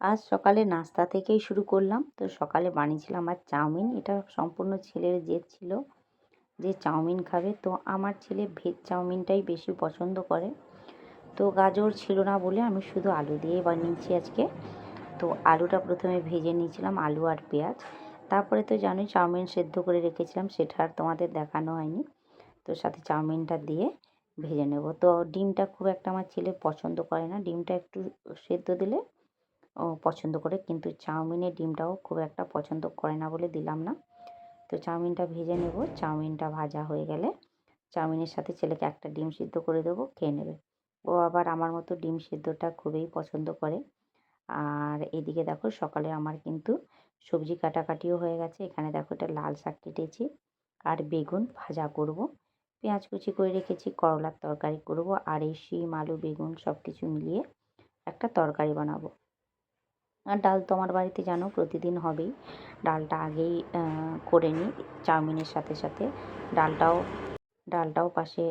আজ সকালে নাস্তা থেকেই শুরু করলাম। তো সকালে বানিয়েছিলাম আর চাউমিন। এটা সম্পূর্ণ ছেলের জেদ ছিল যে চাউমিন খাবে। তো আমার ছেলে ভেজ চাউমিনটাই বেশি পছন্দ করে। তো গাজর ছিল না বলে আমি শুধু আলু দিয়ে বানিয়েছি আজকে। তো আলুটা প্রথমে ভেজে নিয়েছিলাম আলু আর পেঁয়াজ। তারপরে তো জানোই চাউমিন সেদ্ধ করে রেখেছিলাম, সেটা আর তোমাদের দেখানো হয়নি। তো সাথে চাউমিনটা দিয়ে ভেজে নেব। তো ডিমটা খুব একটা আমার ছেলে পছন্দ করে না। ডিমটা একটু সেদ্ধ দিলে পছন্দ করে, কিন্তু চাউমিনের ডিমটাও খুব একটা পছন্দ করে না বলে দিলাম না। তো চাউমিনটা ভেজে নেব, চাউমিনটা ভাজা হয়ে গেলে চাউমিনের সাথে ছেলেকে একটা ডিম সিদ্ধ করে দেবো, খেয়ে নেবে। ও আবার আমার মতো ডিম সিদ্ধটা খুবই পছন্দ করে। আর এদিকে দেখো সকালে আমার কিন্তু সবজি কাটাকাটিও হয়ে গেছে। এখানে দেখো এটা লাল শাক কেটেছি আর বেগুন ভাজা করব। পেঁয়াজ কুচি করে রেখেছি, করলার তরকারি করব, আর এই শিম, আলু, বেগুন সব কিছু মিলিয়ে একটা তরকারি বানাবো। আর ডাল তো আমার বাড়িতে জানো প্রতিদিন হবেই। ডালটা আগেই করে নিই চাউমিনের সাথে সাথে। ডালটাও ডালটাও পাশে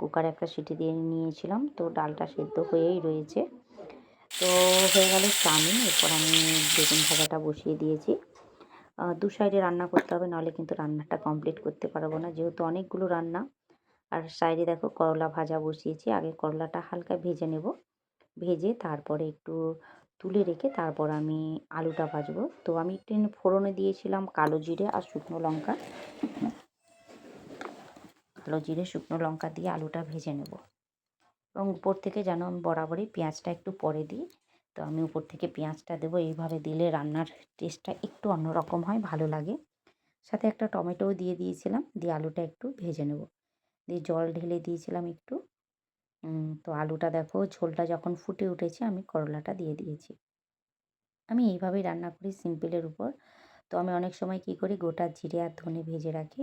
কুকারে একটা সিটি দিয়ে নিয়েছিলাম। তো ডালটা সেদ্ধ হয়েই রয়েছে। তো হয়ে গেল চাউমিন। এরপর আমি বেগুন ভাজাটা বসিয়ে দিয়েছি। দু সাইডে রান্না করতে হবে, নাহলে কিন্তু রান্নাটা কমপ্লিট করতে পারব না। যেহেতু অনেকগুলো রান্না, আর সাইডে দেখো করলা ভাজা বসিয়েছি। আগে করলাটা হালকা ভেজে নেব। ভেজে তারপরে একটু তুলে রেখে তারপর আমি আলুটা ভাজবো। তো আমি একটু ফোড়নে দিয়েছিলাম কালো জিরে আর শুকনো লঙ্কা। কালো জিরে, শুকনো লঙ্কা দিয়ে আলুটা ভেজে নেব। এবং উপর থেকে যেন আমি বরাবরই পেঁয়াজটা একটু পরে দিই। তো আমি উপর থেকে পেঁয়াজটা দেবো। এইভাবে দিলে রান্নার টেস্টটা একটু অন্যরকম হয়, ভালো লাগে। সাথে একটা টমেটোও দিয়ে দিয়েছিলাম। দিয়ে আলুটা একটু ভেজে নেব। দিয়ে জল ঢেলে দিয়েছিলাম একটু। তো আলুটা দেখো, ঝোলটা যখন ফুটে উঠেছে, আমি করলাটা দিয়ে দিয়েছি। আমি এইভাবেই রান্না করি সিম্পলের উপর। তো আমি অনেক সময় কী করি, গোটা জিরে আর ধনে ভেজে রাখি।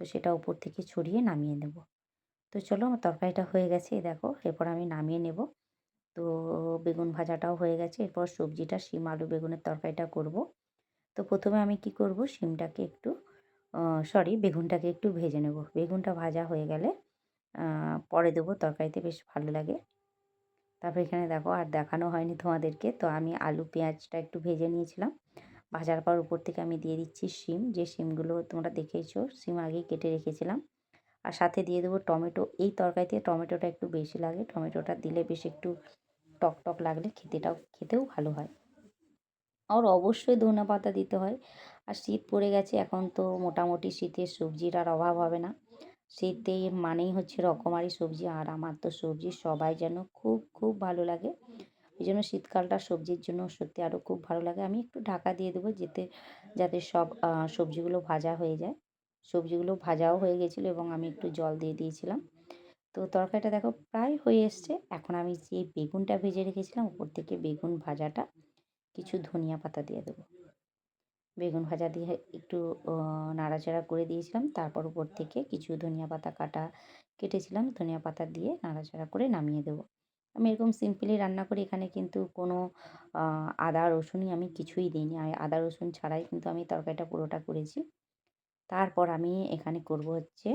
তো সেটা উপর থেকে ছড়িয়ে নামিয়ে নেব। তো চলো, আমার তরকারিটা হয়ে গেছে দেখো, এরপর আমি নামিয়ে নেব। তো বেগুন ভাজাটাও হয়ে গেছে, এরপর সবজিটা, শিম, আলু, বেগুনের তরকারিটা করব। তো প্রথমে আমি কি করব, শিমটাকে একটু সরি বেগুনটাকে একটু ভেজে নেব। বেগুনটা ভাজা হয়ে গেলে পরে দেবো, তরকারিতে বেশ ভালো লাগে। তারপর এখানে দেখো, আর দেখানো হয়নি তোমাদেরকে। তো আমি আলু, পেঁয়াজটা একটু ভেজে নিয়েছিলাম। ভাজার পর উপর থেকে আমি দিয়ে দিচ্ছি শিম। যে শিমগুলো তোমরা দেখেইছো, শিম আগেই কেটে রেখেছিলাম। আর সাথে দিয়ে দেবো টমেটো। এই তরকারিতে টমেটোটা একটু বেশি লাগে। টমেটোটা দিলে বেশ একটু টক টক লাগলে খেতেটাও, খেতেও ভালো হয়। আর অবশ্যই ধনে পাতা দিতে হয়। আর শীত পড়ে গেছে, এখন তো মোটামুটি শীতের সবজির আর অভাব হবে না। শীতে মানেই হচ্ছে রকমারি সবজি, আর আমার তো সবজি সবাই যেন খুব খুব ভালো লাগে। এই জন্য শীতকালটা সবজির জন্য সত্যি আরও খুব ভালো লাগে। আমি একটু ঢাকা দিয়ে দেবো যেতে, যাতে সব সবজিগুলো ভাজা হয়ে যায়। সবজিগুলো ভাজাও হয়ে গেছিল এবং আমি একটু জল দিয়ে দিয়েছিলাম। তো তরকারিটা দেখো প্রায় হয়ে এসছে। এখন আমি যে বেগুনটা ভেজে রেখেছিলাম উপর থেকে বেগুন ভাজাটা, কিছু ধনিয়া পাতা দিয়ে দেবো। বেগুন ভাজা দিয়ে একটু নাড়াচাড়া করে দিয়েছিলাম। তারপর উপর থেকে কিছু ধনিয়া পাতা কাটা কেটেছিলাম। ধনিয়া পাতা দিয়ে নাড়াচাড়া করে নামিয়ে দেবো। আমি এরকম সিম্পলি রান্না করি এখানে কিন্তু কোনো আদা, রসুনই আমি কিছুই দিইনি। আর আদা, রসুন ছাড়াই কিন্তু আমি তরকারিটা পুরোটা করেছি। তারপর আমি এখানে করব হচ্ছে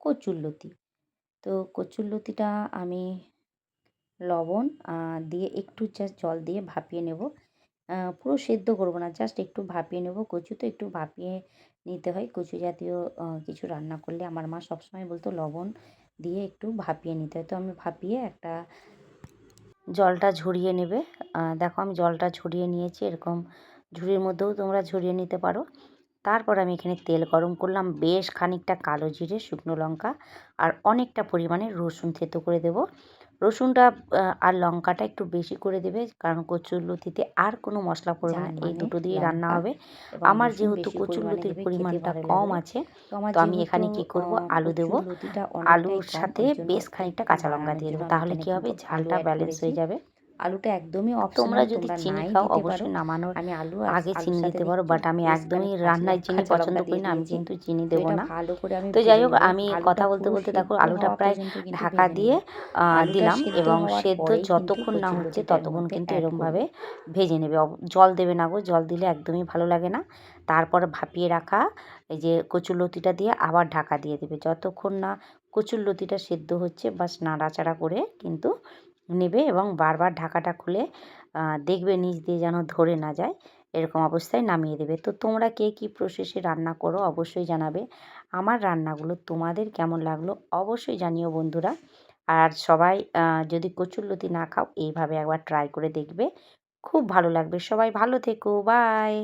কচুরলতি তো কচুরলতিটা আমি লবণ দিয়ে একটু জাস্ট জল দিয়ে ভাপিয়ে নেব। পুরো সেদ্ধ করব না। জাস্ট একটু ভাপিয়ে নেব। কচু তো একটু ভাপিয়ে নিতে হয়। কচু জাতীয় কিছু রান্না করলে আমার মা সবসময় বলতো লবণ দিয়ে একটু ভাপিয়ে নিতে হয়। তো আমি ভাপিয়ে একটা জলটা ঝরিয়ে নেবে। দেখো আমি জলটা ঝরিয়ে নিয়েছি। এরকম ঝুড়ির মধ্যেও তোমরা ঝরিয়ে নিতে পারো। তারপর আমি এখানে তেল গরম করলাম। বেশ খানিকটা কালো জিরে, শুকনো লঙ্কা আর অনেকটা পরিমাণে রসুন থেতো করে দেব। রসুনটা আর লঙ্কাটা একটু বেশি করে দেবে। কারণ কচুরলতিতে আর কোনো মশলা পড়বে না। এই দুটো দিয়ে রান্না হবে। আমার যেহেতু কচুরলতির পরিমাণটা কম আছে তো আমি এখানে কি করব? আলু দেব। আলুর সাথে বেশ খানিকটা কাঁচা লঙ্কা দিয়ে দেবো। তাহলে কি হবে? ঝালটা ব্যালেন্স হয়ে যাবে। আলুটা একদমই তোমরা যদি চিনি খাও অবশ্যই নামানোর আমি আলু আগে চিনি দিতে পারো বাট আমি একদমই রান্নায় চিনি পছন্দ করি না আমি কিন্তু চিনি দেবো না। তো যাই হোক আমি কথা বলতে বলতে দেখো আলুটা প্রায় ঢাকা দিয়ে দিলাম এবং সেদ্ধ যতক্ষণ না হচ্ছে ততক্ষণ কিন্তু এরমভাবে ভেজে নেবে। জল দেবে না গো জল দিলে একদমই ভালো লাগে না। তারপর ভাপিয়ে রাখা এই যে কচুরলতিটা দিয়ে আবার ঢাকা দিয়ে দেবে। যতক্ষণ না কচুর লতিটা সেদ্ধ হচ্ছে বাস নাড়াচাড়া করে কিন্তু নেবে এবং বারবার ঢাকাটা খুলে দেখবে নিচ দিয়ে যেন ধরে না যায়, এরকম অবস্থায় নামিয়ে দেবে। তো তোমরা কে কী প্রসেসে রান্না করো অবশ্যই জানাবে। আমার রান্নাগুলো তোমাদের কেমন লাগল অবশ্যই জানিও বন্ধুরা। আর সবাই যদি কচুরলতি না খাও, এইভাবে একবার ট্রাই করে দেখবে। খুব ভালো লাগবে। সবাই ভালো থেকো। বাই